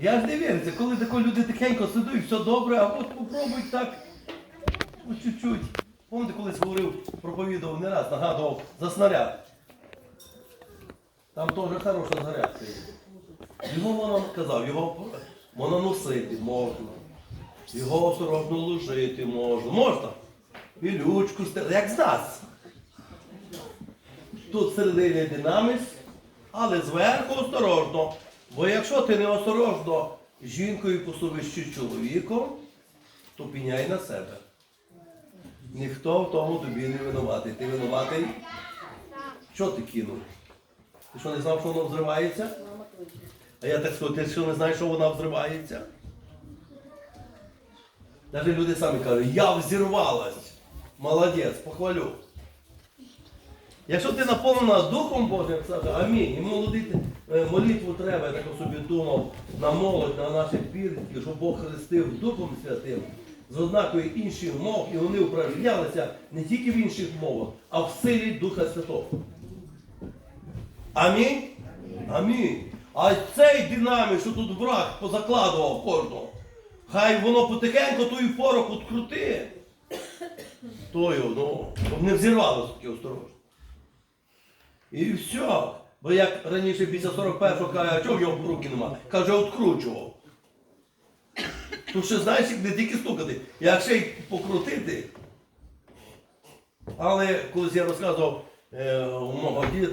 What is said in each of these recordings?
Я ж не віриться, коли тако люди тихенько сидуть, все добре, а от попробуй так по чуть-чуть. Пам'ятаєте, колись говорив, проповідував не раз, нагадував за снаряд. Там теж хороша зарядка є. Його вона казав, його можна носити можна. Його осторожно ложити можна. Можна. Пілючку стелити, як з нас. Тут всередині динаміс, але зверху осторожно. Бо якщо ти не осторожно жінкою посувиш чи чоловіком, то піняй на себе. Ніхто в тому тобі не винуватий. Ти винуватий? Що ти кинув? Ти що не знав, що воно взривається? А я так скажу, ти що не знаєш, що вона взривається? Навіть люди самі кажуть, я взірвалась. Молодець, похвалю. Якщо ти наповнена Духом Божим, Саша, амінь. І молодити, е, молитву треба, я так собі думав, на молодь, на наших підлітків, щоб Бог хрестив Духом Святим з однакою інших мов, і вони управлялися не тільки в інших мовах, а в силі Духа Святого. Амінь? Амінь. А цей динамік, що тут враг позакладував кожного, хай воно потихеньку ту порох открути. Тою, ну, щоб не взірвалося таке осторожно. І все. Бо як раніше після 41-го каже, а чого в нього руки нема? Каже, откручував. Тут ще знаєш, як не тільки стукати, як ще й покрутити. Але колись я розказував, е, у мого дід,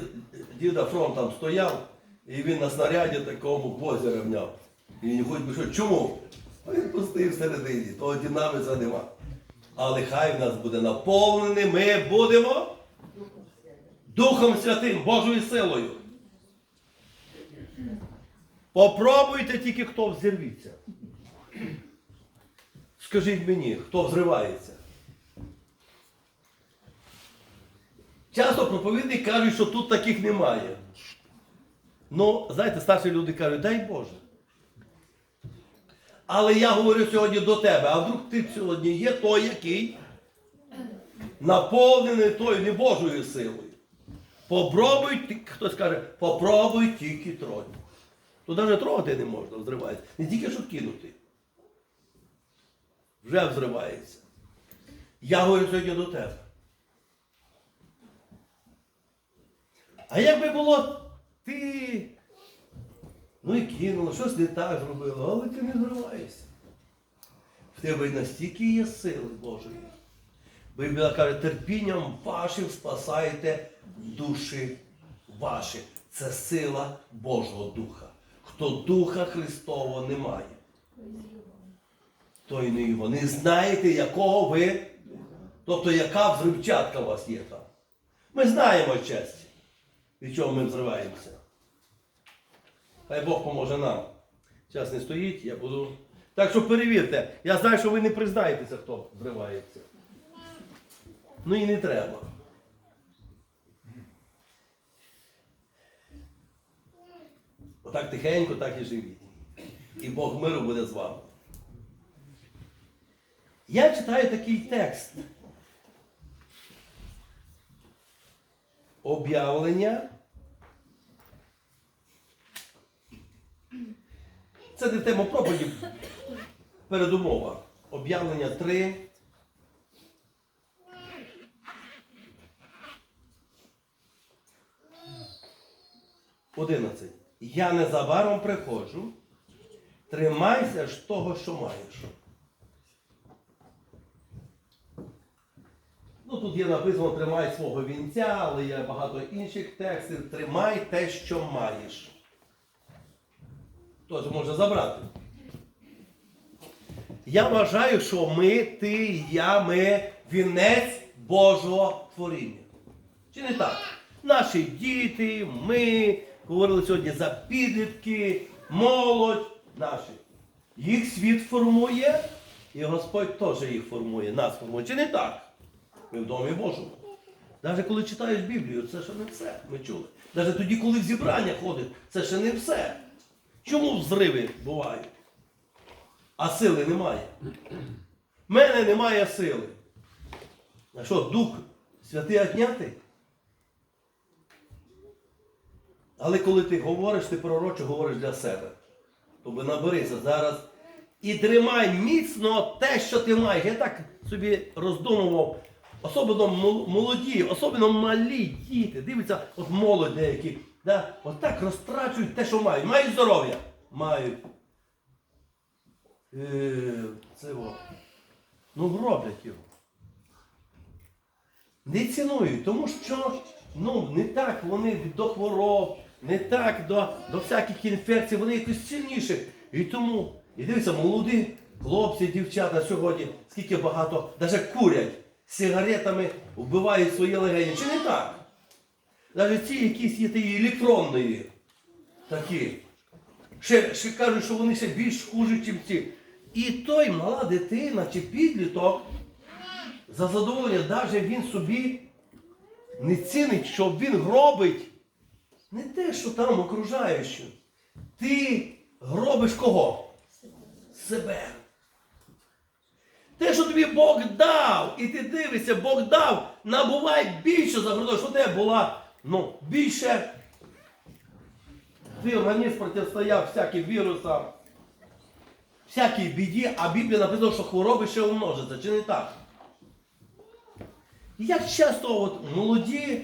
діда фронт там стояв, і він на снаряді такому козі рівняв. І він хоч би що, чому? Він пустив всередині, того динаміка нема. Але хай в нас буде наповнений, ми будемо Духом Святим, Божою силою. Попробуйте тільки, хто взірвіться. Скажіть мені, хто взривається? Часто проповідники кажуть, що тут таких немає. Ну, знаєте, старші люди кажуть, дай Боже. Але я говорю сьогодні до тебе, а вдруг ти сьогодні є той, який наповнений тою не Божою силою. Попробуй, хтось каже, попробуй тільки трохи. То навіть трогати не можна, взривається. Не тільки що кинути. Вже взривається. Я говорю сьогодні до тебе. А як би було ти, ну і кинула, щось не так зробила, але ти не зриваєшся. В тебе настільки є сили Божої. Біблія каже, терпінням вашим спасаєте душі ваші. Це сила Божого Духа. Хто Духа Христового не має, той не його. Не знаєте, якого ви, тобто яка взривчатка у вас є там. Ми знаємо честь, від чого ми взриваємося. Хай Бог поможе нам. Час не стоїть, я буду. Так що перевірте, я знаю, що ви не признаєтеся, хто взривається. Ну і не треба. Отак тихенько, так і живіть. І Бог миру буде з вами. Я читаю такий текст. Об'явлення. Це не тема проповіді. Передумова. Об'явлення 3. 11. Я незабаром приходжу. Тримайся ж того, що маєш. Ну, тут є написано тримай свого вінця, але є багато інших текстів. Тримай те, що маєш. Хтось може забрати. Я вважаю, що ми, ти, я, ми вінець Божого творіння. Чи не так? Наші діти, ми говорили сьогодні за підлітки, молодь наші. Їх світ формує, і Господь теж їх формує, нас формує. Чи не так? Ми в домі Божому. Навіть коли читаєш Біблію, це ще не все. Ми чули. Навіть тоді, коли в зібрання ходить, це ще не все. Чому взриви бувають? А сили немає. В мене немає сили. А що, Дух Святий отнятий? Але коли ти говориш, ти пророче говориш для себе. Тобто наберися зараз і тримай міцно те, що ти маєш. Я так собі роздумував, особливо молоді, особливо малі діти. Дивіться, от молодь деякі. Да? От так розтрачують те, що мають. Мають здоров'я. Мають. Е, це о. Ну, роблять його. Не цінують, тому що ну, не так вони до хвороб, не так до, до всяких інфекцій, вони якось сильніші. І тому, і дивіться, молоді хлопці, дівчата сьогодні, скільки багато, навіть курять сигаретами, вбивають свої легені. Чи не так? Навіть ці якісь є ті електронні такі. Ще, ще кажуть, що вони ще більш хужі, ніж ці. І той мала дитина чи підліток за задоволення, навіть він собі не цінить, що він робить не те, що там окружаючи. Ти робиш кого? Себе. Те, що тобі Бог дав, і ти дивишся, Бог дав, набувай більше за гроші, що тебе була ну, більше. Твій організм протистояв всяким вірусам, всякій біді, а Біблія написала, що хвороби ще умножаться, чи не так? Як часто от молоді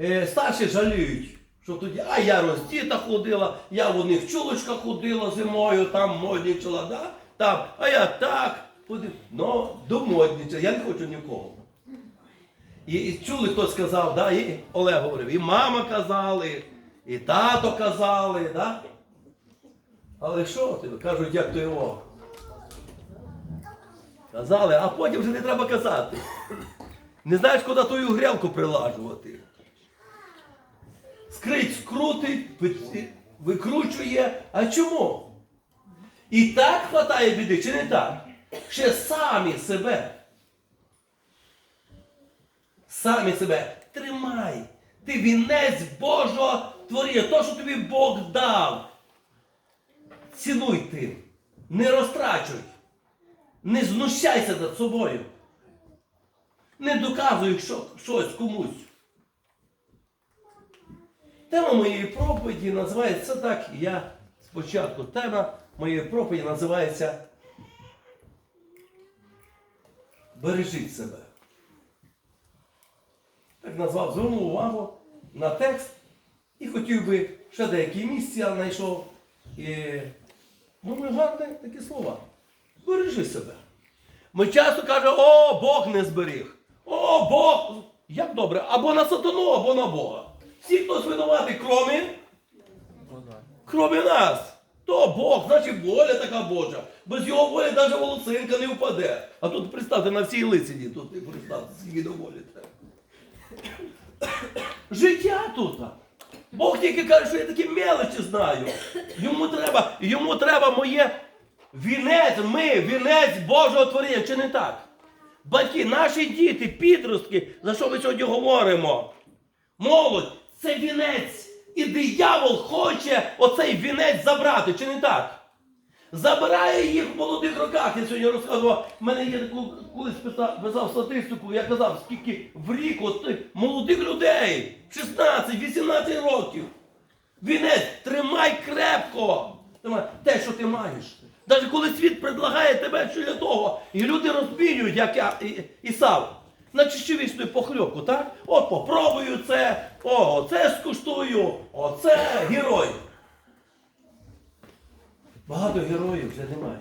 е, старші жаліють, що тоді, а я роздіта ходила, я в них чулочка ходила зимою, там моднічала, да? там, а я так ходив. Ну, домоднічала, я не хочу нікого. І, і чули, хто сказав, да? і Олег говорив, і мама казали, і тато казали, да? але що тобі? Кажуть, як то його. Казали, а потім вже не треба казати. Не знаєш, куди тою грілку прилажувати. Скрить скрутить, викручує. А чому? І так хватає біди, чи не так? Ще самі себе. Самі себе. Тримай. Ти вінець Божого творіння. То, що тобі Бог дав. Цінуй тим. Не розтрачуй. Не знущайся над собою. Не доказуй що, щось комусь. Тема моєї проповіді називається так. Я спочатку тема моєї проповіді називається Бережіть себе. Так назвав, звернув увагу на текст і хотів би ще деякі місця знайшов. І думаю, гарні такі слова. Бережи себе. Ми часто кажемо, о, Бог не зберіг. О, Бог. Як добре, або на сатану, або на Бога. Всі хтось винуватий, кромі, кромі нас. То Бог, значить воля така Божа. Без його волі навіть волосинка не впаде. А тут представте на всій лисині, тут представте, скільки доволіте. Життя тут. Бог тільки каже, що я такі мелочі знаю. Йому треба, йому треба моє вінець, ми, вінець Божого творіння, чи не так? Батьки, наші діти, підростки, за що ми сьогодні говоримо? Молодь, це вінець. І диявол хоче оцей вінець забрати, чи не так? Забирає їх в молодих роках. Я сьогодні розказував, в мене є таку, колись писав, писав статистику, я казав, скільки в рік от, молодих людей, 16-18 років. Вінець, тримай крепко. Те, що ти маєш. Навіть коли світ предлагає тебе що для того, і люди розмінюють, як я і, Ісав. Значить, чечевісну похльопку, так? От попробую це, о, це скуштую, оце герой. Багато героїв вже немає.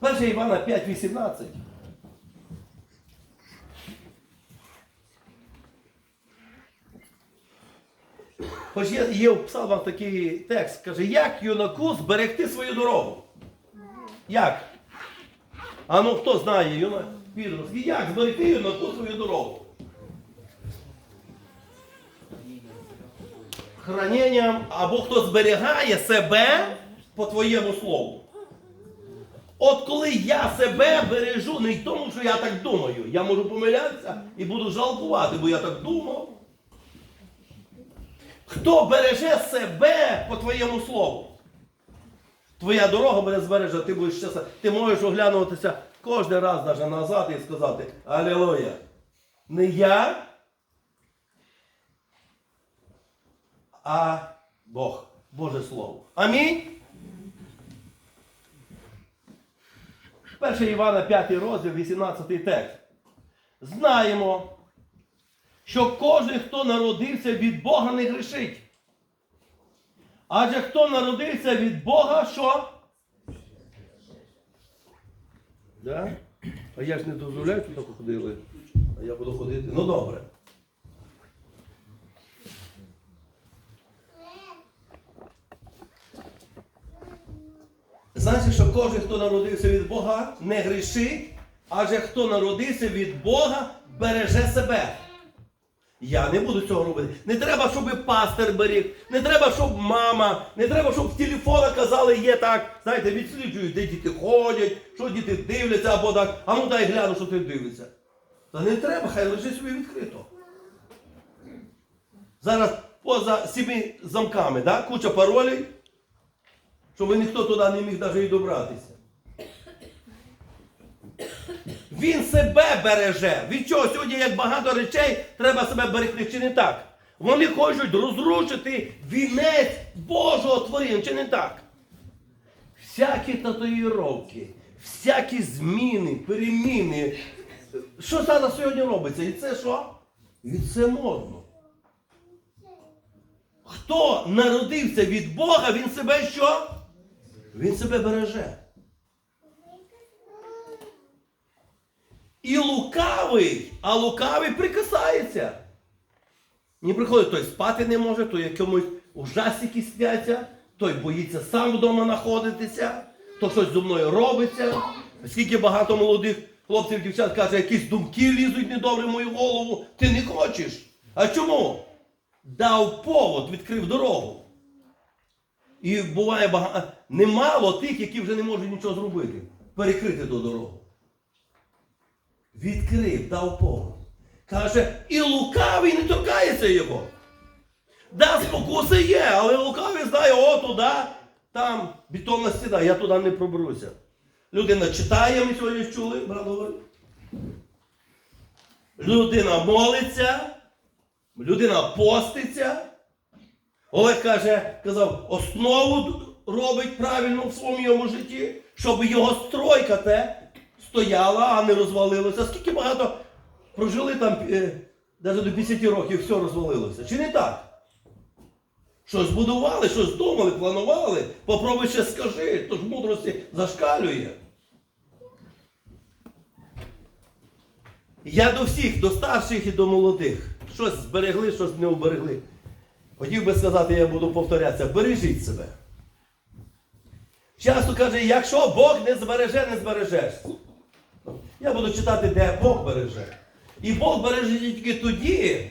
Перше Івана 5.18. Хоч є, є в псалмах такий текст, каже, як юнаку зберегти свою дорогу? Як? А ну хто знає, юнак, підростки, як зберегти юнаку свою дорогу? Храненням або хто зберігає себе по твоєму слову. От коли я себе бережу, не в тому, що я так думаю, я можу помилятися і буду жалкувати, бо я так думав. Хто береже себе по твоєму слову? Твоя дорога буде збережена, ти будеш щасливий. Ти можеш оглянутися кожен раз навіть назад і сказати Алілуя. Не я, а Бог, Боже Слово. Амінь. 1 Івана 5 розділ, 18 текст. Знаємо, що кожен, хто народився від Бога, не грішить. Адже хто народився від Бога, що? Да? А я ж не дозволяю, щоб так ходили. А я буду ходити. Ну добре. Значить, що кожен, хто народився від Бога, не грішить, адже хто народився від Бога, береже себе. Я не буду цього робити. Не треба, щоб пастир беріг, не треба, щоб мама, не треба, щоб в телефонах казали, є так, знаєте, відсліджують, де діти ходять, що діти дивляться, або так, а ну дай гляну, що ти дивишся. Та не треба, хай лежить собі відкрито. Зараз поза сіми замками, да? куча паролей, щоб ніхто туди не міг навіть і добратися. Він себе береже. Від чого сьогодні, як багато речей, треба себе берегти, чи не так? Вони хочуть розрушити вінець Божого творіння, чи не так? Всякі татуїровки, всякі зміни, переміни. Що зараз сьогодні робиться? І це що? І це модно. Хто народився від Бога, він себе що? Він себе береже. І лукавий, а лукавий прикасається. Не приходить, той спати не може, той якомусь ужасики сняться, той боїться сам вдома знаходитися, то щось зі мною робиться. Скільки багато молодих хлопців, дівчат каже, якісь думки лізуть недобрі в мою голову, ти не хочеш. А чому? Дав повод, відкрив дорогу. І буває багато, немало тих, які вже не можуть нічого зробити, перекрити ту дорогу. Відкрив, дав повод. Каже, і лукавий не торкається його. Да, спокуси є, але лукавий знає, о, туди, там бетонна стіна, я туди не проберуся. Людина читає, ми сьогодні чули, брат. Людина молиться, людина поститься. Олег каже, казав, основу робить правильно в своєму житті, щоб його стройка те стояла, а не розвалилася. Скільки багато прожили там, е, навіть до 50 років, все розвалилося. Чи не так? Щось будували, щось думали, планували. Попробуй ще скажи, то ж мудрості зашкалює. Я до всіх, до старших і до молодих. Щось зберегли, щось не оберегли. Хотів би сказати, я буду повторятися, бережіть себе. Часто каже, якщо Бог не збереже, не збережеш. Я буду читати, де Бог береже. І Бог береже тільки тоді,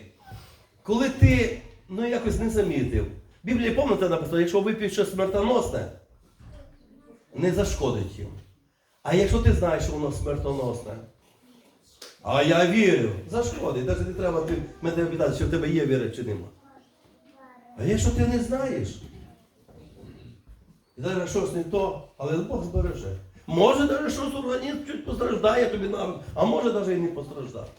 коли ти ну, якось не замітив. В Біблії, пам'ятаєте, написано, якщо вип'єш щось смертоносне, не зашкодить їм. А якщо ти знаєш, що воно смертоносне, а я вірю, зашкодить. Навіть не треба мене питати, що в тебе є віра чи нема. А якщо ти не знаєш, і зараз щось не то, але Бог збереже. Може навіть щось організм чуть постраждає тобі навіть, а може навіть і не постраждати.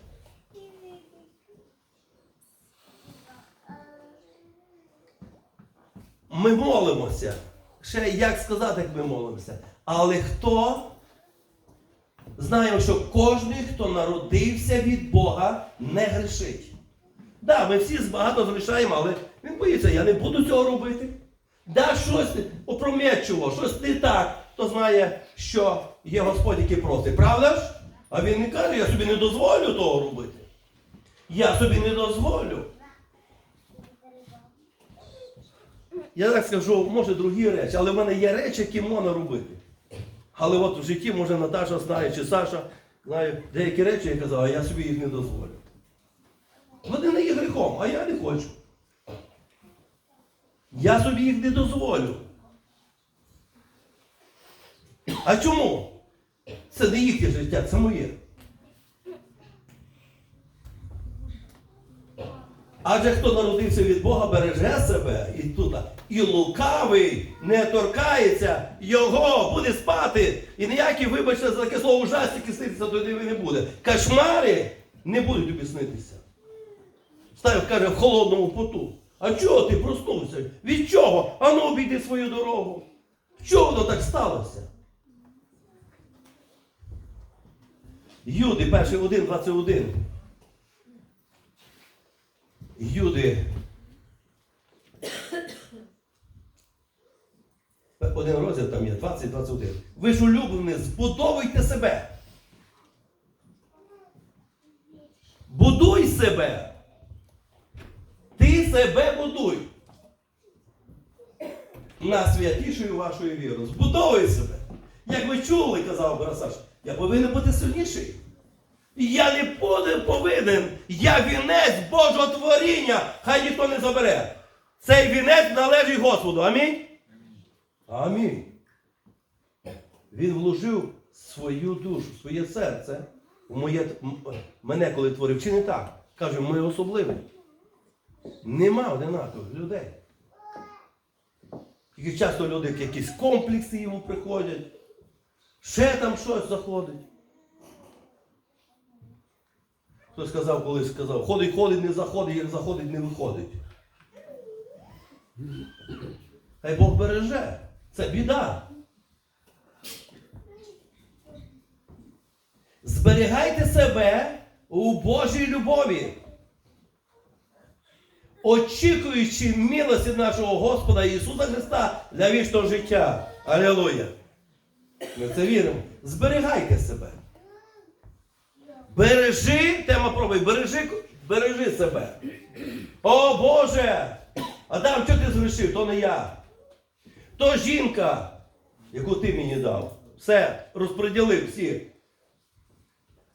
Ми молимося. Ще як сказати, як ми молимося. Але хто? Знаємо, що кожен, хто народився від Бога, не грішить. Так, да, ми всі багато згрішаємо, але він боїться, я не буду цього робити. Да, щось опрометчиво, щось не так, то знає, що є Господь, який просить. Правда ж? А він не каже, я собі не дозволю того робити. Я собі не дозволю. Я так скажу, може другі речі, але в мене є речі, які можна робити. Але от в житті, може, Наташа знає, чи Саша знає деякі речі, я казав, а я собі їх не дозволю. Вони не є гріхом, а я не хочу. Я собі їх не дозволю. А чому? Це не їхнє життя, це моє. Адже хто народився від Бога, береже себе і тут. і лукавий не торкається, його буде спати. І ніякі, вибачте, за таке слово ужастики снитися туди не буде. Кошмари не будуть тобі снитися. Став, каже, в холодному поту. А чого ти проснувся? Від чого? Ану обійди свою дорогу. Чого воно так сталося? Юди, перший 1, 21. Юди. Один розділ там є, 20-21. Ви ж улюблені, збудовуйте себе. Будуй себе. Ти себе будуй. На святішою вашою вірою. Збудовуй себе. Як ви чули, казав Барасаш, я повинен бути сильніший. Я не повинен. Я вінець Божого творіння. Хай ніхто не забере. Цей вінець належить Господу. Амінь. Амінь. Він вложив свою душу, своє серце в моє, мене, коли творив. Чи не так? Каже, ми особливі. Нема одинакових людей. Тільки часто люди якісь комплекси йому приходять. Ще там щось заходить. Хто сказав, колись сказав, ходить, ходить, не заходить, як заходить, не виходить. Хай Бог береже. Це біда. Зберігайте себе у Божій любові, очікуючи милості нашого Господа Ісуса Христа для вічного життя. Алілуя! Ми це віримо. Зберігайте себе. Бережи, тема проби, бережи, бережи себе. О Боже! Адам, що ти згрішив? То не я. То жінка, яку ти мені дав. Все, розподілив всі.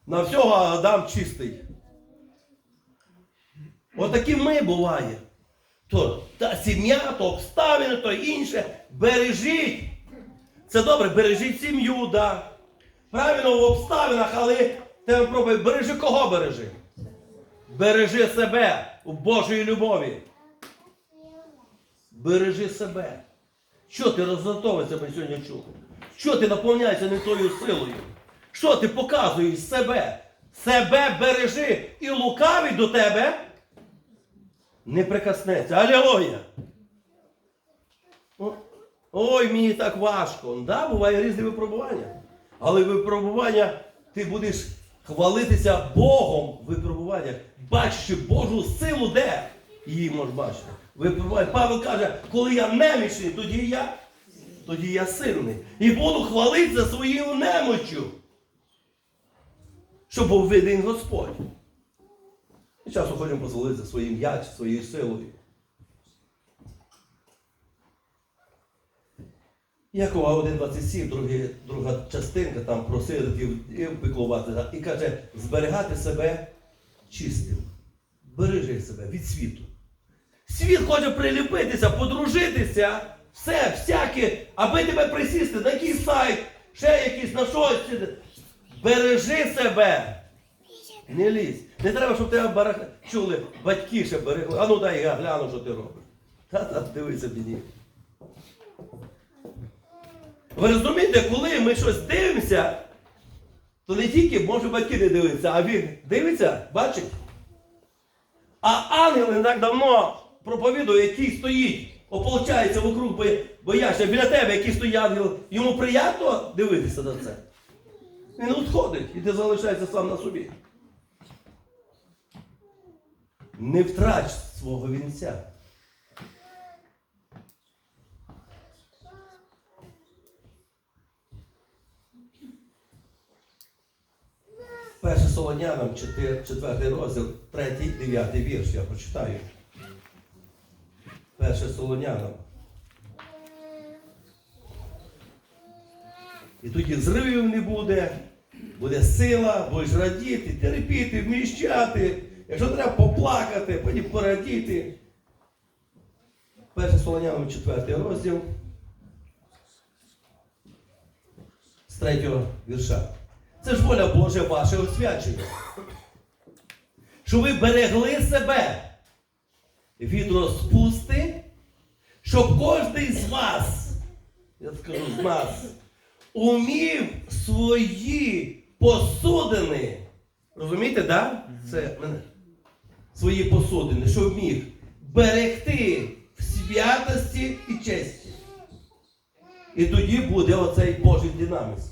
На всього Адам чистий. Отакі ми буває. То та сім'я, то обставини, то інше. Бережіть. Це добре, бережіть сім'ю, да. Правильно в обставинах, але тебе пробуй, бережи кого бережи? Бережи себе у Божої любові. Бережи себе. Що ти роздратовуєшся, ми сьогодні чули? Що ти наповняєшся не тою силою? Що ти показуєш себе? Себе бережи і лукавий до тебе не прикоснеться. Алілуя! Ой, мені так важко. Да, буває різні випробування. Але випробування ти будеш хвалитися Богом в випробуваннях, бачачи Божу силу де її можеш бачити. Випробування. Павел каже, коли я немічний, тоді я, тоді я сильний. І буду хвалитися своєю немочю. Щоб був виден Господь. І часом хочемо позволитися своїм я своєю силою. Якова 1.27, другі- друга частинка, там про сиротів і піклувати. І каже, зберігати себе чистим. Бережи себе від світу. Світ хоче приліпитися, подружитися, все, всяке, аби тебе присісти на якийсь сайт, ще якийсь на щось. Бережи себе. Не лізь. Не треба, щоб тебе барах... чули, батьки ще берегли. А ну дай я гляну, що ти робиш. Та-та, дивися мені. Ви розумієте, коли ми щось дивимося, то не тільки може батьки не дивитися, а він дивиться, бачить. А ангел не так давно проповідує, який стоїть, ополчається вокруг бо- біля тебе, який стоїть ангел, йому приємно дивитися на це. Він відходить, і ти залишаєшся сам на собі. Не втрач свого вінця. Перше Солонянам, 4 розділ, 3, 9 вірш, я прочитаю. Перше Солонянам. І тоді зривів не буде, буде сила, будеш радіти, терпіти, вміщати. Якщо треба поплакати, потім порадіти. Перше Солонянам, 4 розділ. З третього вірша. Це ж воля Божа ваше освячення. Що ви берегли себе від розпусти, щоб кожен з вас, я скажу з нас, умів свої посудини. Розумієте, да? Це. Свої посудини, щоб міг берегти в святості і честі. І тоді буде оцей Божий динаміс.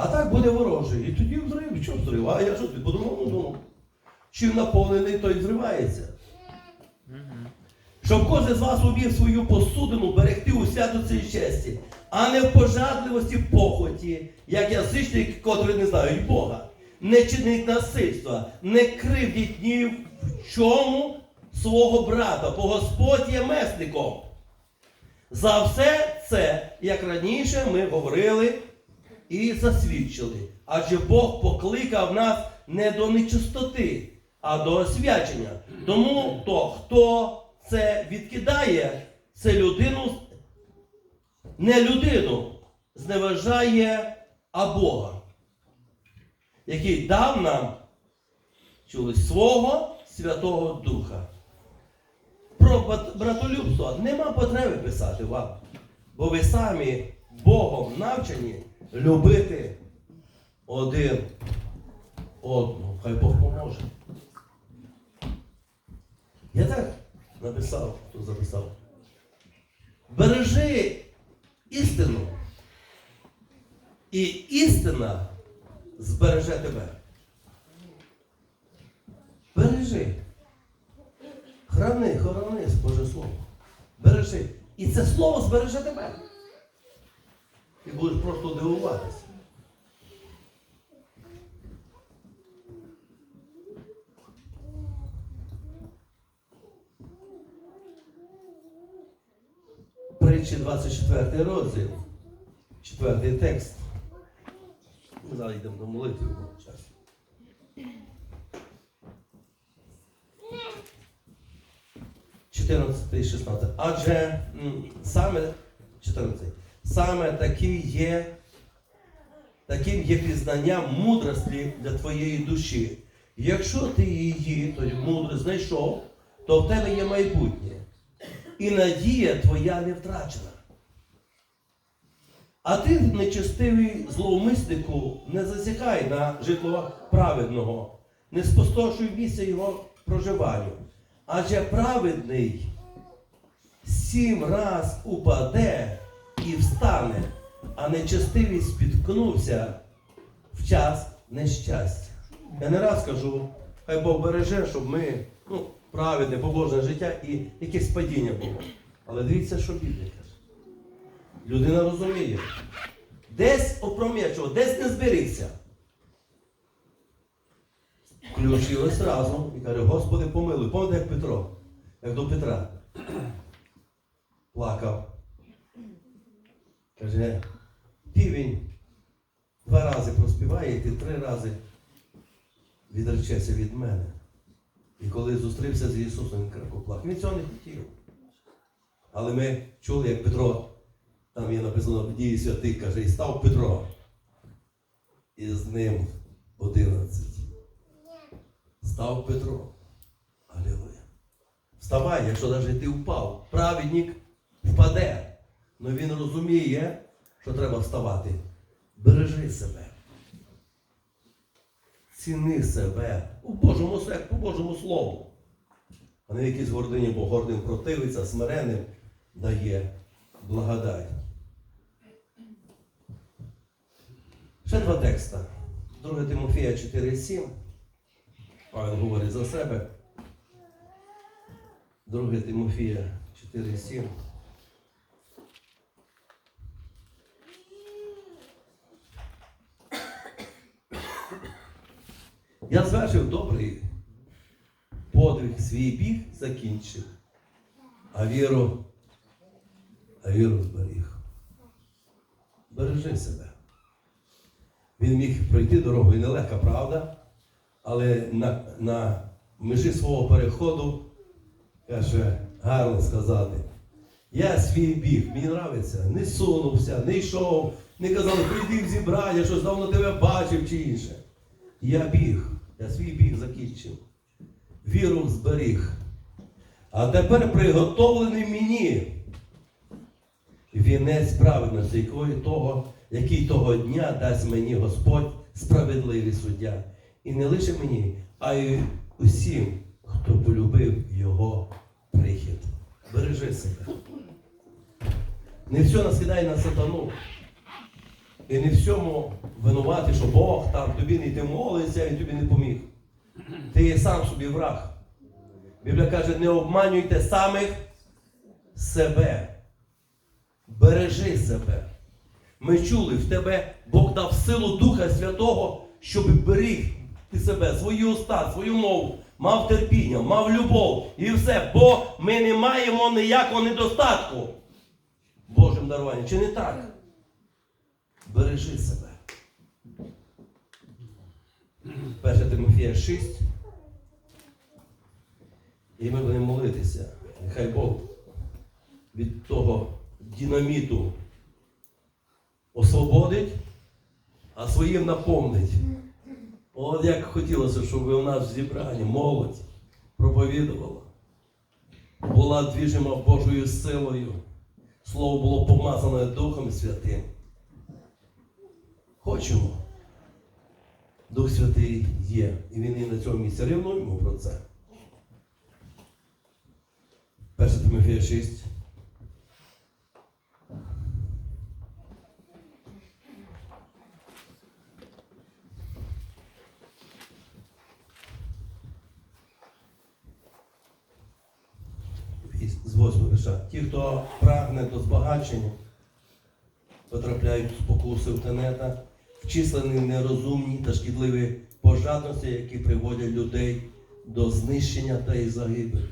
А так буде ворожий. І тоді взрив. Що взрив? А я що по-другому думав? Чим наповнений, той зривається. Щоб кожен з вас умів свою посудину берегти у святості і честі, а не в пожадливості похоті, як язичники, котрі не знають Бога. Не чинить насильства, не кривдіть ні в чому свого брата, бо Господь є месником. За все це, як раніше ми говорили і засвідчили. Адже Бог покликав нас не до нечистоти, а до освячення. Тому то, хто це відкидає, це людину, не людину, зневажає, а Бога, який дав нам чули, свого Святого Духа. Про брат- братолюбство нема потреби писати вам, бо ви самі Богом навчені любити один одного. Хай Бог поможе. Я так написав, хто записав. Бережи істину. І істина збереже тебе. Бережи. Храни, хорони Боже Слово. Бережи. І це слово збереже тебе. Ти будеш просто дивуватися. Притчі 24 розділ, 4 текст. Ми зараз йдемо до молитви час. Чотирнадцятий, 16. Адже саме 14. Саме такий є, таким є пізнання мудрості для твоєї душі. Якщо ти її, то мудрость знайшов, то в тебе є майбутнє. І надія твоя не втрачена. А ти, нечестивий зловмиснику, не засікай на житло праведного, не спустошуй місце його проживанню. Адже праведний сім раз упаде і встане, а нечестивий спіткнувся в час нещастя. Я не раз кажу, хай Бог береже, щоб ми ну, праведне, побожне життя і якесь падіння було. Але дивіться, що Біблія каже. Людина розуміє. Десь опрометчиво, десь не зберігся. Включилось разом і каже, Господи, помилуй. Пам'ятаєте, як Петро, як до Петра. Плакав. Каже, півень два рази проспіває, і ти три рази відречеться від мене. І коли зустрівся з Ісусом, він крепко. Він цього не хотів. Але ми чули, як Петро, там є написано в дії святих, каже, і став Петро. І з ним одинадцять. Став Петро. Алілуя. Вставай, якщо навіть ти впав. Праведник впаде. Але він розуміє, що треба вставати. Бережи себе. Ціни себе у Божому се- по Божому Слову. А не якісь гордині, бо гордим противиться, смиренним дає благодать. Ще два текста. 2 Тимофія 4,7. Павел говорить за себе. 2 Тимофія 4,7. Я звершив добрий подвиг, свій біг закінчив, а віру, а віру зберіг. Бережи себе. Він міг пройти дорогу і нелегка правда, але на, на межі свого переходу каже, гарно сказати. Я свій біг, мені нравиться, не сунувся, не йшов, не казали, прийди в зібрання, щось давно тебе бачив чи інше. Я біг, я свій біг закінчив. віру зберіг. А тепер приготовлений мені вінець праведності, якої того, який того дня дасть мені Господь справедливий суддя. І не лише мені, а й усім, хто полюбив його прихід. Бережи себе. Не все наскидай на сатану. І не всьому винувати, що Бог там тобі не ти молився, він тобі не поміг. Ти є сам собі враг. Біблія каже, не обманюйте самих себе. Бережи себе. Ми чули, в тебе Бог дав силу Духа Святого, щоб беріг ти себе, свої уста, свою мову, мав терпіння, мав любов і все. Бо ми не маємо ніякого недостатку Божим даруванням. Чи не так? Бережи себе. 1 Тимофія 6. І ми будемо молитися. Нехай Бог від того динаміту освободить, а своїм наповнить. От як хотілося, щоб у нас в зібранні молодь проповідувала, була двіжима Божою силою. Слово було помазане Духом Святим. Хочемо. Дух Святий є. І він і на цьому місці. Рівнуємо про це. 1 Тимофія 6. І з 8 виша. Ті, хто прагне до збагачення, потрапляють в спокуси в тенета, вчислені нерозумні та шкідливі пожадності, які приводять людей до знищення та і загибелі.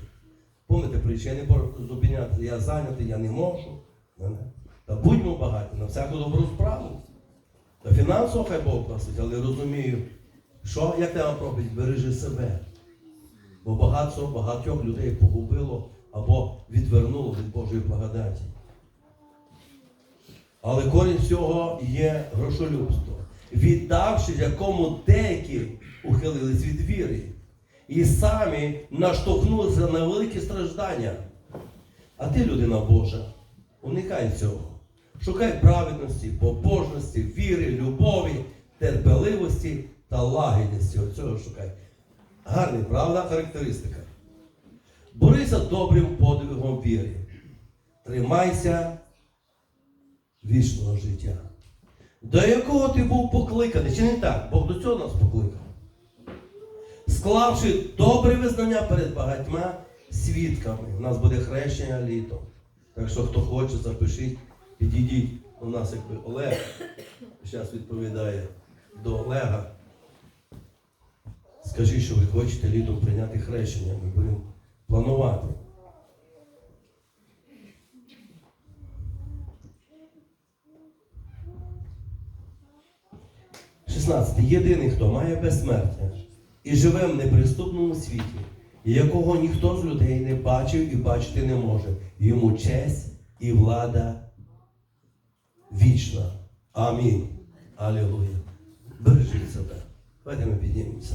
Помните притчу, я не можу зупиняти, я зайнятий, я не можу. Та будьмо багаті на всяку добру справу. Та фінансово хай Бог просить, але розумію, що як треба робити, бережи себе. Бо багатство багатьох людей погубило або відвернуло від Божої благодаті. Але корінь всього є грошолюбство, віддавши якому деякі ухилились від віри і самі наштовхнулися на великі страждання. А ти, людина Божа, уникай цього. Шукай праведності, побожності, віри, любові, терпеливості та лагідності. Оцього шукай. Гарний, правда, характеристика. Борися добрим подвигом віри. Тримайся вічного життя. До якого ти був покликаний? Чи не так? Бог до цього нас покликав. Склавши добре визнання перед багатьма свідками. У нас буде хрещення літом. Так що, хто хоче, запишіть, підійдіть. У нас якби Олег зараз відповідає до Олега. Скажіть, що ви хочете літом прийняти хрещення. Ми будемо планувати. Шістнадцяте. Єдиний, хто має безсмертя і живе в неприступному світі, якого ніхто з людей не бачив і бачити не може. Йому честь і влада вічна. Амінь. Алілуя. Бережіть себе. Давайте ми піднімемося.